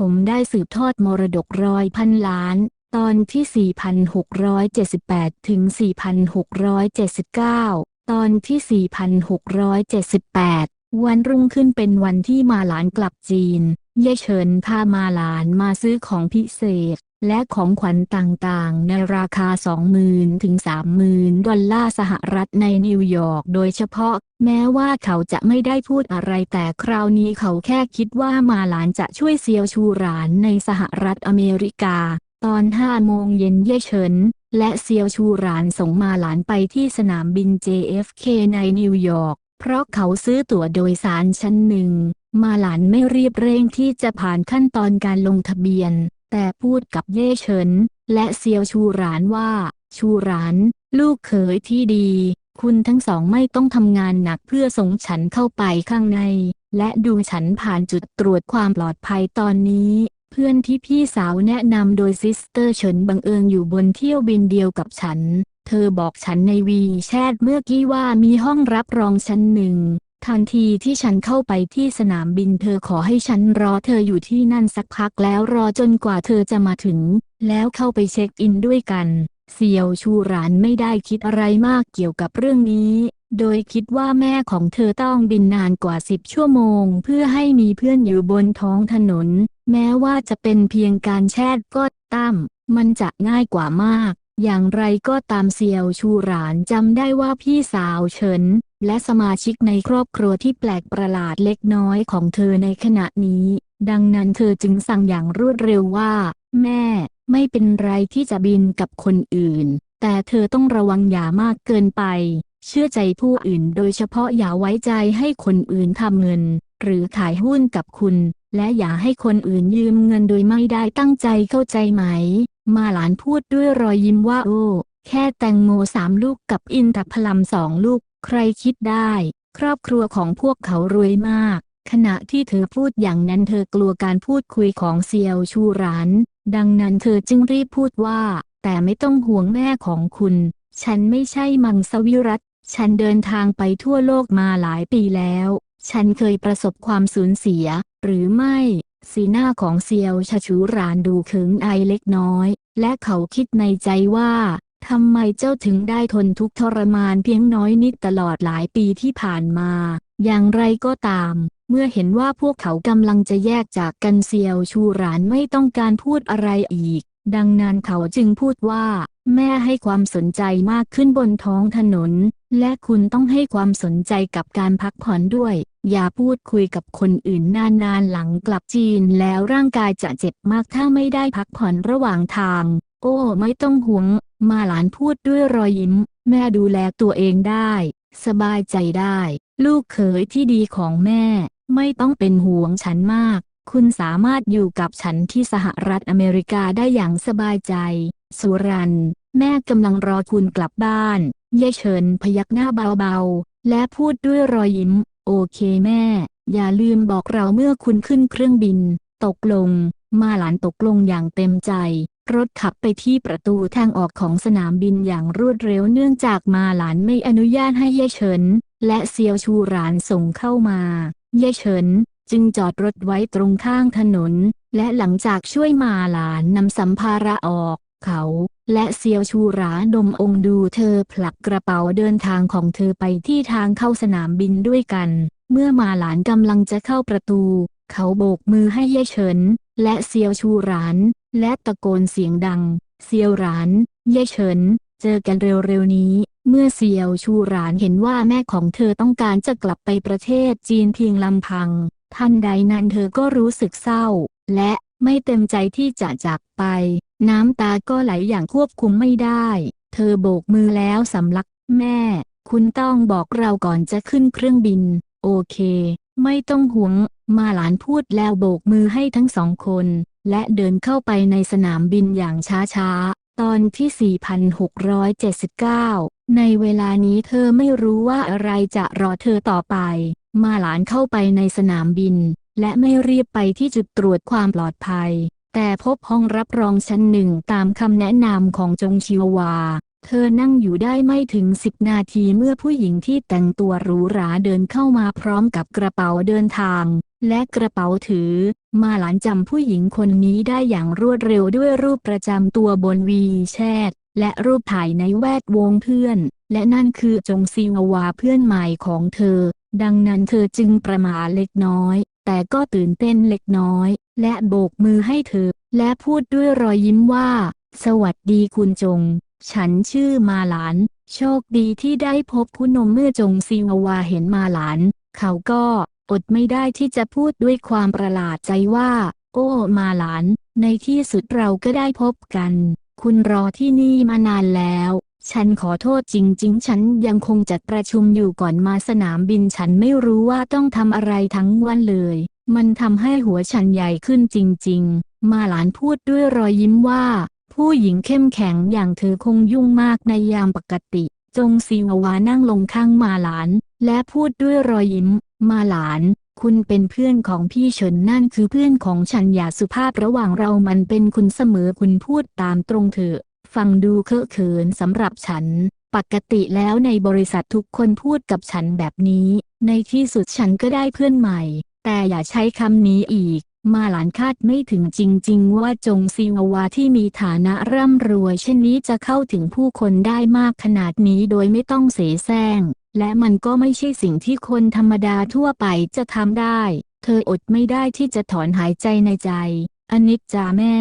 ผมได้สืบทอดมรดกร้อยพันล้าน ตอนที่ 4,678 ถึง 4,679 ตอนที่ 4,678 วันรุ่งขึ้นเป็นวันที่มาหลานกลับจีน เย่เฉินพามาหลานมาซื้อของพิเศษ และของขวัญต่างๆ ในราคา 20,000 ถึง 30,000 ดอลลาร์สหรัฐในนิวยอร์กโดยเฉพาะ แม้ว่าเขาจะไม่ได้พูดอะไรแต่คราวนี้เขาแค่คิดว่ามาหลานจะช่วยเซียวชูหลานในสหรัฐอเมริกา ตอน 5 โมงเย็นเย่เฉิน และเซียวชูหลานส่งมาหลานไปที่สนามบิน JFK ในนิวยอร์กเพราะเขาซื้อตั๋วโดยสารชั้นหนึ่ง มาหลานไม่รีบเร่งที่จะผ่านขั้นตอนการลงทะเบียน แต่พูดกับเย่เฉิน และเซียวชูหลานว่า ชูหลาน ลูกเขยที่ดี คุณทั้งสองไม่ต้องทำงานหนักเพื่อส่งฉันเข้าไปข้างใน และดูฉันผ่านจุดตรวจความปลอดภัยตอนนี้ เพื่อนที่พี่สาวแนะนำโดยซิสเตอร์เฉินบังเอิญอยู่บนเที่ยวบินเดียวกับฉัน เธอบอกฉันในวีแชทเมื่อกี้ว่ามีห้องรับรองชั้นหนึ่ง ทันทีที่ฉันเข้าไปที่สนามบินเธอขอให้ฉันรอเธออยู่ที่นั่นสักพักแล้วรอจนกว่าเธอจะมาถึง แล้วเข้าไปเช็คอินด้วยกันเซียวชูหรานไม่ได้คิดอะไรมากเกี่ยวกับเรื่องนี้ โดยคิดว่าแม่ของเธอต้องบินนานกว่าสิบชั่วโมง เพื่อให้มีเพื่อนอยู่บนท้องถนน แม้ว่าจะเป็นเพียงการแชทก็ตามมันจะง่ายกว่ามาก อย่างไรก็ตามเซียวชูหรานจำได้ว่าพี่สาวเฉิน และสมาชิกในครอบครัวที่แปลกประหลาดเล็กน้อยของเธอในขณะนี้ ดังนั้นเธอจึงสั่งอย่างรวดเร็วว่า แม่ ไม่เป็นไรที่จะบินกับคนอื่น แต่เธอต้องระวังอย่ามากเกินไป เชื่อใจผู้อื่นโดยเฉพาะอย่าไว้ใจให้คนอื่นทำเงิน หรือขายหุ้นกับคุณ และอย่าให้คนอื่นยืมเงินโดยไม่ได้ตั้งใจเข้าใจไหม มาหลานพูดด้วยรอยยิ้มว่าโอ้แค่แตงโมสามลูกกับอินทผลัมสองลูก ใครคิดได้ ครอบครัวของพวกเขารวยมาก ขณะที่เธอพูดอย่างนั้นเธอกลัวการพูดคุยของเซียวชูรานดังนั้นเธอจึงรีบพูดว่า แต่ไม่ต้องห่วงแม่ของคุณ ฉันไม่ใช่มังสวิรัตฉันเดินทางไปทั่วโลกมาหลายปีแล้ว ฉันเคยประสบความสูญเสีย หรือไม่ สีหน้าของเซียวชชูรานดูเขิงอายเล็กน้อย และเขาคิดในใจว่า ทำไมเจ้าถึงได้ทนทุกทรมานเพียงน้อยนิดตลอดหลายปีที่ผ่านมา อย่างไรก็ตาม เมื่อเห็นว่าพวกเขากำลังจะแยกจากกันเซียวชูหรานไม่ต้องการพูดอะไรอีก ดังนั้นเขาจึงพูดว่า แม่ให้ความสนใจมากขึ้นบนท้องถนน และคุณต้องให้ความสนใจกับการพักผ่อนด้วย อย่าพูดคุยกับคนอื่นนานๆหลังกลับจีนแล้วร่างกายจะเจ็บมากถ้าไม่ได้พักผ่อนระหว่างทาง โอ้ไม่ต้องห่วง มาหลานพูดด้วยรอยยิ้ม แม่ดูแลตัวเองได้ สบายใจได้ ลูกเขยที่ดีของแม่ ไม่ต้องเป็นห่วงฉันมาก คุณสามารถอยู่กับฉันที่สหรัฐอเมริกาได้อย่างสบายใจ สุรันแม่กำลังรอคุณกลับบ้านเย่เฉินพยักหน้าเบาๆ และพูดด้วยรอยยิ้ม โอเคแม่ อย่าลืมบอกเราเมื่อคุณขึ้นเครื่องบิน ตกลง มาหลานตกลงอย่างเต็มใจ รถขับไปที่ประตูทางออกของสนามบินอย่างรวดเร็วเนื่องจากมาหลานไม่อนุญาตให้เย่เฉิน และเซียวชูหลานส่งเข้ามา เย่เฉิน จึงจอดรถไว้ตรงข้างถนน และหลังจากช่วยมาหลานนำสัมภาระออก เขา และเซียวชูหราดมองดูเธอผลักกระเป๋าเดินทางของเธอไปที่ทางเข้าสนามบินด้วยกัน เมื่อมาหลานกำลังจะเข้าประตู เขาโบกมือให้เย่เฉิน และเซียวชูหราน และตะโกนเสียงดัง เซียวหราน เย่เฉิน เจอกันเร็วๆนี้ เมื่อเซียวชูหรานเห็นว่าแม่ของเธอต้องการจะกลับไปประเทศจีนเพียงลำพัง ทันใดนั้นเธอก็รู้สึกเศร้า และไม่เต็มใจที่จะจากไป น้ำตาก็ไหลอย่างควบคุมไม่ได้ เธอโบกมือแล้วสำลัก แม่ คุณต้องบอกเราก่อนจะขึ้นเครื่องบิน โอเค ไม่ต้องห่วง มาหลานพูดแล้วโบกมือให้ทั้งสองคน และเดินเข้าไปในสนามบินอย่างช้าๆ ตอนที่ 4679 ในเวลานี้เธอไม่รู้ว่าอะไรจะรอเธอต่อไป มาหลานเข้าไปในสนามบิน และไม่รีบไปที่จุดตรวจความปลอดภัย แต่พบห้องรับรองชั้นหนึ่งตามคำแนะนำของจงชิววาเธอนั่งอยู่ได้ไม่ถึงสิบนาทีเมื่อผู้หญิงที่แต่งตัวหรูหราเดินเข้ามาพร้อมกับกระเป๋าเดินทาง และกระเป๋าถือ มาหลานจำผู้หญิงคนนี้ได้อย่างรวดเร็วด้วยรูปประจำตัวบนวีแชทและรูปถ่ายในแวดวงเพื่อน และนั่นคือจงซีวาวาเพื่อนใหม่ของเธอ ดังนั้นเธอจึงประมาเล็กน้อย แต่ก็ตื่นเต้นเล็กน้อย และโบกมือให้เธอ และพูดด้วยรอยยิ้มว่า สวัสดีคุณจง ฉันชื่อมาหลาน โชคดีที่ได้พบคุณนมเมื่อจงซีวาวาเห็นมาหลาน เขาก็ อดไม่ได้ที่จะพูดด้วยความประหลาดใจว่า โอ้มาหลาน ในที่สุดเราก็ได้พบกัน คุณรอที่นี่มานานแล้ว ฉันขอโทษจริง ๆ ฉันยังคงจัดประชุมอยู่ก่อนมาสนามบินฉันไม่รู้ว่าต้องทำอะไรทั้งวันเลย มันทำให้หัวฉันใหญ่ขึ้นจริง ๆ มาหลานพูดด้วยรอยยิ้มว่า ผู้หญิงเข้มแข็งอย่างเธอคงยุ่งมากในยามปกติ จงซีวาวานั่งลงข้างมาหลาน และพูดด้วยรอยยิ้ม มาหลาน คุณเป็นเพื่อนของพี่เฉินนั่นคือเพื่อนของฉันอย่าสุภาพระหว่างเรามันเป็นคุณเสมอคุณพูดตามตรงเถอะ ฟังดูเคอะเขินสำหรับฉัน ปกติแล้วในบริษัททุกคนพูดกับฉันแบบนี้ ในที่สุดฉันก็ได้เพื่อนใหม่ แต่อย่าใช้คำนี้อีก มาหลานคาดไม่ถึงจริง ๆ ว่าจงซีวาวาที่มีฐานะร่ำรวย เช่นนี้จะเข้าถึงผู้คนได้มากขนาดนี้โดยไม่ต้องเสแสร้ง และมันก็ไม่ใช่สิ่งที่คนธรรมดาทั่วไปจะทำได้ เธออดไม่ได้ที่จะถอนหายใจในใจ อนิจจาแม่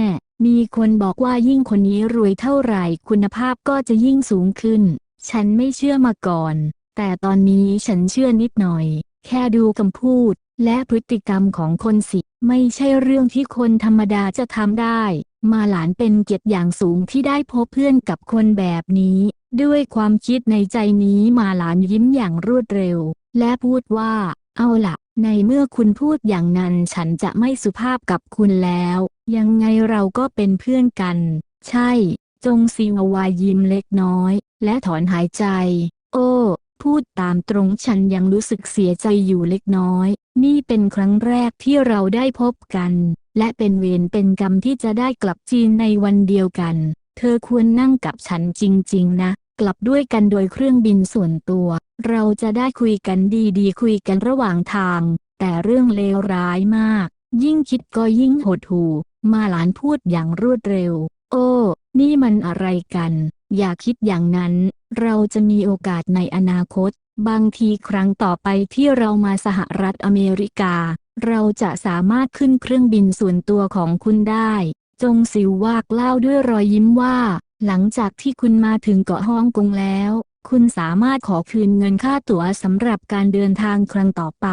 มีคนบอกว่ายิ่งคนนี้รวยเท่าไหร่คุณภาพก็จะยิ่งสูงขึ้น ฉันไม่เชื่อมาก่อน แต่ตอนนี้ฉันเชื่อนิดหน่อย แค่ดูคำพูด และพฤติกรรมของคนสิ ไม่ใช่เรื่องที่คนธรรมดาจะทำได้ มาหลานเป็นเกียรติอย่างสูงที่ได้พบเพื่อนกับคนแบบนี้ ด้วยความคิดในใจนี้มาหลานยิ้มอย่างรวดเร็ว และพูดว่า เอาล่ะในเมื่อคุณพูดอย่างนั้นฉันจะไม่สุภาพกับคุณแล้ว ยังไงเราก็เป็นเพื่อนกัน ใช่ จงซีวาวายิ้มเล็กน้อย และถอนหายใจ โอ้พูดตามตรงฉันยังรู้สึกเสียใจอยู่เล็กน้อย นี่เป็นครั้งแรกที่เราได้พบกัน และเป็นเวรเป็นกรรมที่จะได้กลับจีนในวันเดียวกัน เธอควรนั่งกับฉันจริง ๆ นะ กลับด้วยกันโดยเครื่องบินส่วนตัว เราจะได้คุยกันดีๆ คุยกันระหว่างทาง แต่เรื่องเลวร้ายมาก ยิ่งคิดก็ยิ่งหดหู่ มาหลานพูดอย่างรวดเร็ว โอ้ นี่มันอะไรกัน อย่าคิดอย่างนั้น เราจะมีโอกาสในอนาคต บางทีครั้งต่อไปที่เรามาสหรัฐอเมริกา เราจะสามารถขึ้นเครื่องบินส่วนตัวของคุณได้ จงสิววากเล่าด้วยรอยยิ้มว่า หลังจากที่คุณมาถึงเกาะฮ่องกงแล้ว คุณสามารถขอคืนเงินค่าตั๋วสำหรับการเดินทางครั้งต่อไป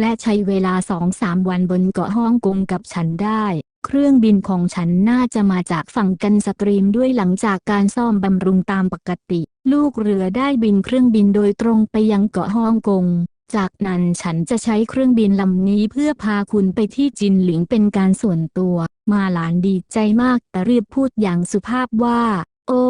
และใช้เวลา2-3วันบนเกาะฮ่องกงกับฉันได้ เครื่องบินของฉันน่าจะมาจากฝั่งกันสตรีมด้วยหลังจากการซ่อมบำรุงตามปกติ ลูกเรือได้บินเครื่องบินโดยตรงไปยังเกาะฮ่องกง จากนั้นฉันจะใช้เครื่องบินลำนี้เพื่อพาคุณไปที่จินหลิงเป็นการส่วนตัว มาหลานดีใจมากแต่รีบพูดอย่างสุภาพว่า โอ้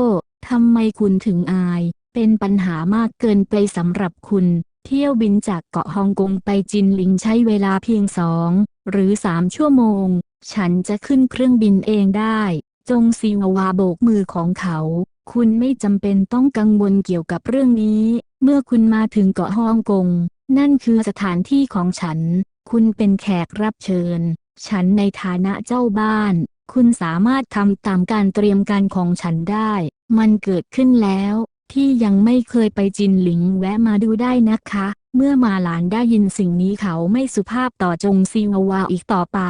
ทำไมคุณถึงอาย เป็นปัญหามากเกินไปสำหรับคุณ เที่ยวบินจากเกาะฮ่องกงไปจินหลิงใช้เวลาเพียงสองหรือสามชั่วโมง ฉันจะขึ้นเครื่องบินเองได้ จงซีวาวาโบกมือของเขา คุณไม่จำเป็นต้องกังวลเกี่ยวกับเรื่องนี้ เมื่อคุณมาถึงเกาะฮ่องกง นั่นคือสถานที่ของฉัน คุณเป็นแขกรับเชิญ ฉันในฐานะเจ้าบ้าน คุณสามารถทำตามการเตรียมการของฉันได้ มันเกิดขึ้นแล้ว ที่ยังไม่เคยไปจินหลิงแวะมาดูได้นะคะ เมื่อมาหลานได้ยินสิ่งนี้เขาไม่สุภาพต่อจงซีวาวาอีกต่อไป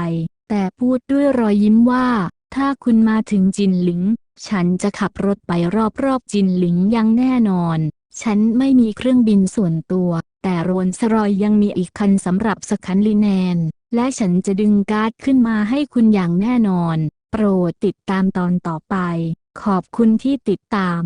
แต่พูดด้วยรอยยิ้มว่า ถ้าคุณมาถึงจินหลิง ฉันจะขับรถไปรอบๆจินหลิงอยังแน่นอน ฉันไม่มีเครื่องบินส่วนตัว แต่โรนสรอยยังมีอีกคันสำหรับสคันลิแนน และฉันจะดึงการ์ดขึ้นมาให้คุณอย่างแน่นอน โปรดติดตามตอนต่อไป ขอบคุณที่ติดตาม